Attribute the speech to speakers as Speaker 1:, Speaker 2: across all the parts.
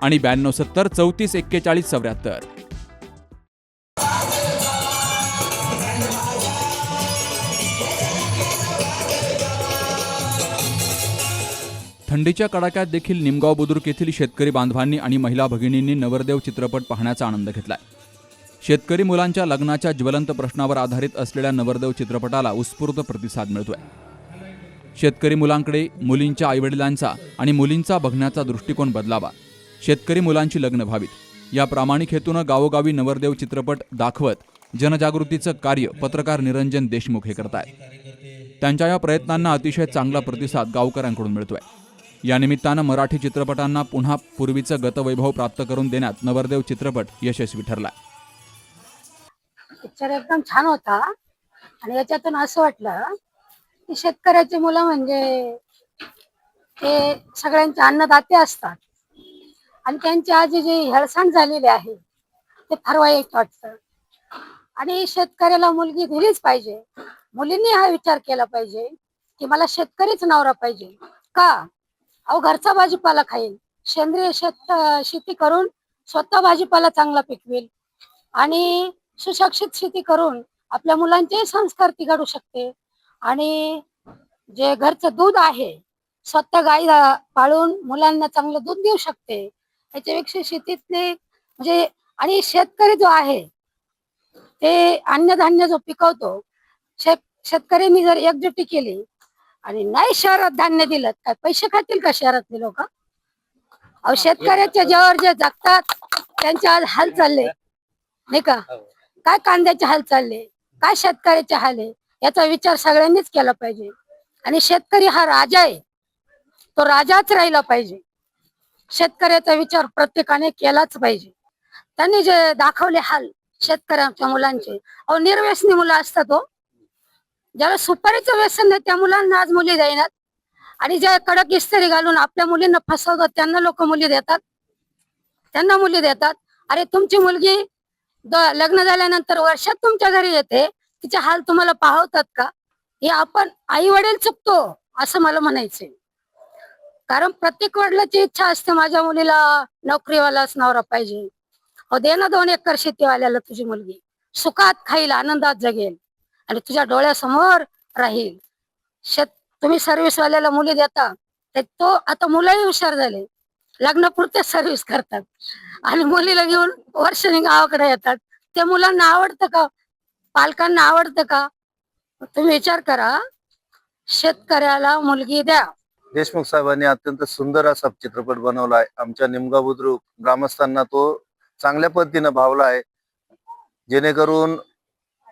Speaker 1: आणि ब्याण्णव सत्तर चौतीस एक्केचाळीस चौऱ्याहत्तर. थंडीच्या कडाक्यात देखील निमगाव बुद्रुक येथील शेतकरी बांधवांनी आणि महिला भगिनींनी नवरदेव चित्रपट पाहण्याचा आनंद घेतलाय. शेतकरी मुलांच्या लग्नाच्या ज्वलंत प्रश्नावर आधारित असलेल्या नवरदेव चित्रपटाला उत्स्फूर्त प्रतिसाद मिळतोय. शेतकरी मुलांकडे मुलींच्या आईवडिलांचा आणि मुलींचा बघण्याचा दृष्टिकोन बदलावा. शेतकरी मुलांची लग्न व्हावीत. या प्रामाणिक हेतूनं गावोगावी नवरदेव चित्रपट दाखवत जनजागृतीचं कार्य पत्रकार निरंजन देशमुख हे करतायत. त्यांच्या या प्रयत्नांना अतिशय चांगला प्रतिसाद गावकऱ्यांकडून मिळतोय. या निमित्तानं मराठी चित्रपटांना पुन्हा पूर्वीचं गतवैभव प्राप्त करून देण्यात नवरदेव चित्रपट यशस्वी ठरलाय.
Speaker 2: पिक्चर एकदम छान होता आणि याच्यातून असं वाटलं की शेतकऱ्याची मुलं म्हणजे ते सगळ्यांचे अन्नदाते असतात. आणि त्यांची आजी जी हेळसांड झालेली आहे ते फार वाईट वाटतं. आणि शेतकऱ्याला मुलगी दिलीच पाहिजे. मुलींनी हा विचार केला पाहिजे की मला शेतकरीच नवरा पाहिजे. का? अहो घरचा भाजीपाला खाईल. सेंद्रिय शेत शेती करून स्वतः भाजीपाला चांगला पिकवेल. आणि सुशिक्षित शेती करून आपल्या मुलांचे संस्कार ती घडू शकते. आणि जे घरचं दूध आहे स्वतः गाई पाळून मुलांना चांगलं दूध देऊ शकते. याच्यापेक्षा शेतीतले म्हणजे आणि शेतकरी जो आहे ते अन्नधान्य जो पिकवतो शेत शेतकऱ्यांनी जर एकजुटी केली आणि नाही शहरात धान्य दिलं काय पैसे खातील का शहरातले लोक? अहो शेतकऱ्याच्या जेव्हावर जे जगतात त्यांचे आज हाल चालले. नाही का? काय कांद्याचे हाल चालले? काय शेतकऱ्याचे हाल आहे? याचा विचार सगळ्यांनीच केला पाहिजे. आणि शेतकरी हा राजा आहे. तो राजाच राहिला पाहिजे. शेतकऱ्याचा विचार प्रत्येकाने केलाच पाहिजे. त्यांनी जे दाखवले हाल शेतकऱ्यांच्या मुलांचे अहो निर्व्यसनी मुलं असतात हो. ज्याला सुपारीचं व्यसन नाही त्या मुलांना आज मुली देणार आणि ज्या कडक इस्त्री घालून आपल्या मुलींना फसवतात त्यांना लोक मुली देतात. त्यांना मुली देतात. अरे तुमची मुलगी लग्न झाल्यानंतर वर्षात तुमच्या घरी येते. तिचे हाल तुम्हाला पाहवतात का? हे आपण आई वडील चुकतो असं मला म्हणायचंय. कारण प्रत्येक वडिलाची इच्छा असते माझ्या मुलीला नोकरीवालाच नवरा पाहिजे. हो दे ना दोन एकर शेतीवाल्याला तुझी मुलगी. सुखात खाईल आनंदात जगेल. आणि तुझ्या डोळ्यासमोर राहील. शेत तुम्ही सर्व्हिसवाल्याला मुली देता तर तो आता मुलंही हुशार झाले. लग्नापुरते सर्व्हिस करतात. आणि मुलीला घेऊन वर्षाने गावाकडे येतात. ते मुलांना आवडतं का? पालकांना आवडतं का? तुम्ही विचार करा. शेतकऱ्याला मुलगी द्या.
Speaker 3: देशमुख साहेबांनी अत्यंत सुंदर असा चित्रपट बनवला आहे. आमच्या निमगा बुद्रुक ग्रामस्थांना तो चांगल्या पद्धतीनं भावला आहे. जेणेकरून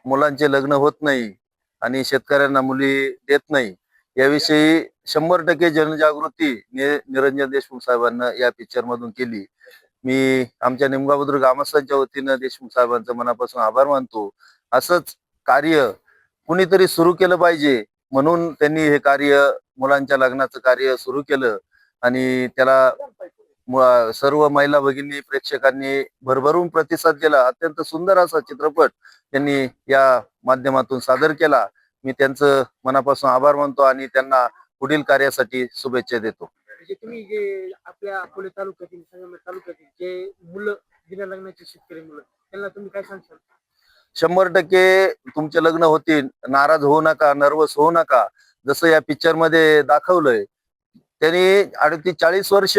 Speaker 3: मुलांचे लग्न होत नाही आणि शेतकऱ्यांना मुली देत नाही. याविषयी शंभर टक्के जनजागृती नि- निरंजन देशमुख साहेबांना या पिक्चर मधून केली. मी आमच्या निमगा बुद्रुक ग्रामस्थांच्या वतीनं देशमुख साहेबांचं मनापासून आभार मानतो. असंच कार्य कुणीतरी सुरू केलं पाहिजे म्हणून त्यांनी हे कार्य मुलांच्या लग्नाचं कार्य सुरू केलं आणि त्याला सर्व महिला भगिनी प्रेक्षकांनी भरभरून प्रतिसाद दिला अत्यंत सुंदर असा चित्रपट त्यांनी या माध्यमातून सादर केला. मी त्यांचं मनापासून आभार मानतो आणि त्यांना पुढील कार्यासाठी शुभेच्छा देतो.
Speaker 4: म्हणजे तुम्ही जे आपल्या अकोले तालुक्यातील तालुक्यातील जे मुलं बिना लग्नाचे शेतकरी मुलं त्यांना तुम्ही काय सांगशाल?
Speaker 3: शंभर टक्के तुमचे लग्न होतील. नाराज होऊ नका नर्वस होऊ नका. जसं या पिक्चरमध्ये दाखवलंय त्यांनी अडतीस चाळीस वर्ष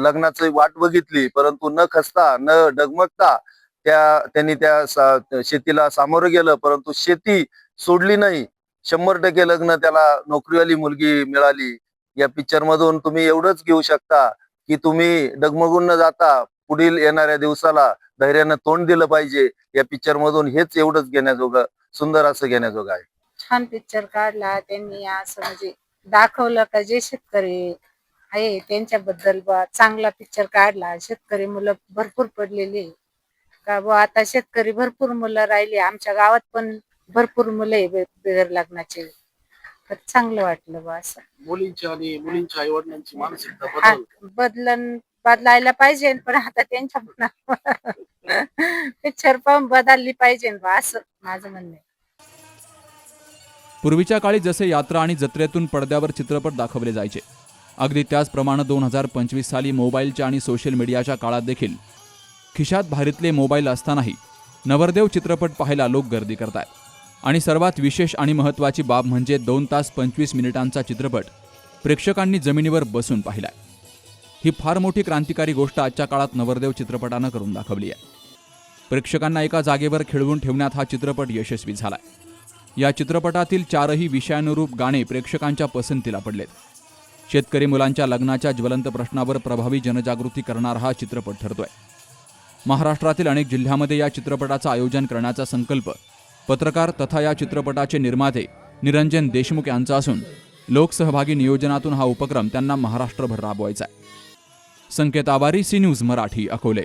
Speaker 3: लग्नाची वाट बघितली परंतु न खसता न डगमगता त्या त्यांनी त्या सा- शेतीला सामोरं गेलं परंतु शेती सोडली नाही. शंभर टक्के लग्न त्याला नोकरीवाली मुलगी मिळाली. या पिक्चर मधून तुम्ही एवढंच घेऊ शकता की तुम्ही डगमगून न जाता पुढील येणाऱ्या दिवसाला धैर्यानं तोंड दिलं पाहिजे. या पिक्चर मधून हेच एवढंच घेण्याजोगं सुंदर असं घेण्याजोगं आहे.
Speaker 5: छान पिक्चर काढला त्यांनी असं म्हणजे दाखवलं का जे शेतकरी आहे त्यांच्याबद्दल बा चांगला पिक्चर काढला. शेतकरी मुलं भरपूर पडलेली आहे. का बुवा आता शेतकरी भरपूर मुलं राहिली. आमच्या गावात पण भरपूर मुलं आहे बे- बिगर लग्नाचे. तर चांगलं वाटलं बा असं.
Speaker 4: मुलींची आणि मुलींच्या आई वडिलांची मानसिकता बदल
Speaker 5: बदलन बदलायला पाहिजे पण आता त्यांच्या मनावर पिक्चर पाहून बदलली पाहिजे बा असं माझं म्हणणं आहे.
Speaker 1: पूर्वीच्या काळी जसे यात्रा आणि जत्रेतून पडद्यावर चित्रपट दाखवले जायचे. अगदी त्याचप्रमाणे दोन हजार पंचवीस साली मोबाईलच्या आणि सोशल मीडियाच्या काळात देखील खिशात भारीतले मोबाईल असतानाही नवरदेव चित्रपट पाहायला लोक गर्दी करतायत. आणि सर्वात विशेष आणि महत्त्वाची बाब म्हणजे दोन तास पंचवीस मिनिटांचा चित्रपट प्रेक्षकांनी जमिनीवर बसून पाहिलाय. ही फार मोठी क्रांतिकारी गोष्ट आजच्या काळात नवरदेव चित्रपटानं करून दाखवली आहे. प्रेक्षकांना एका जागेवर खेळवून ठेवण्यात हा चित्रपट यशस्वी झालाय. या चित्रपटातील चारही विषयानुरूप गाणे प्रेक्षकांच्या पसंतीला पडलेत. शेतकरी मुलांच्या लग्नाच्या ज्वलंत प्रश्नावर प्रभावी जनजागृती करणारा हा चित्रपट ठरतोय. महाराष्ट्रातील अनेक जिल्ह्यामध्ये या चित्रपटाचं आयोजन करण्याचा संकल्प पत्रकार तथा या चित्रपटाचे निर्माते निरंजन देशमुख यांचा असून लोकसहभागी नियोजनातून हा उपक्रम त्यांना महाराष्ट्रभर राबवायचा आहे. Sanket Awari C news Marathi Akole.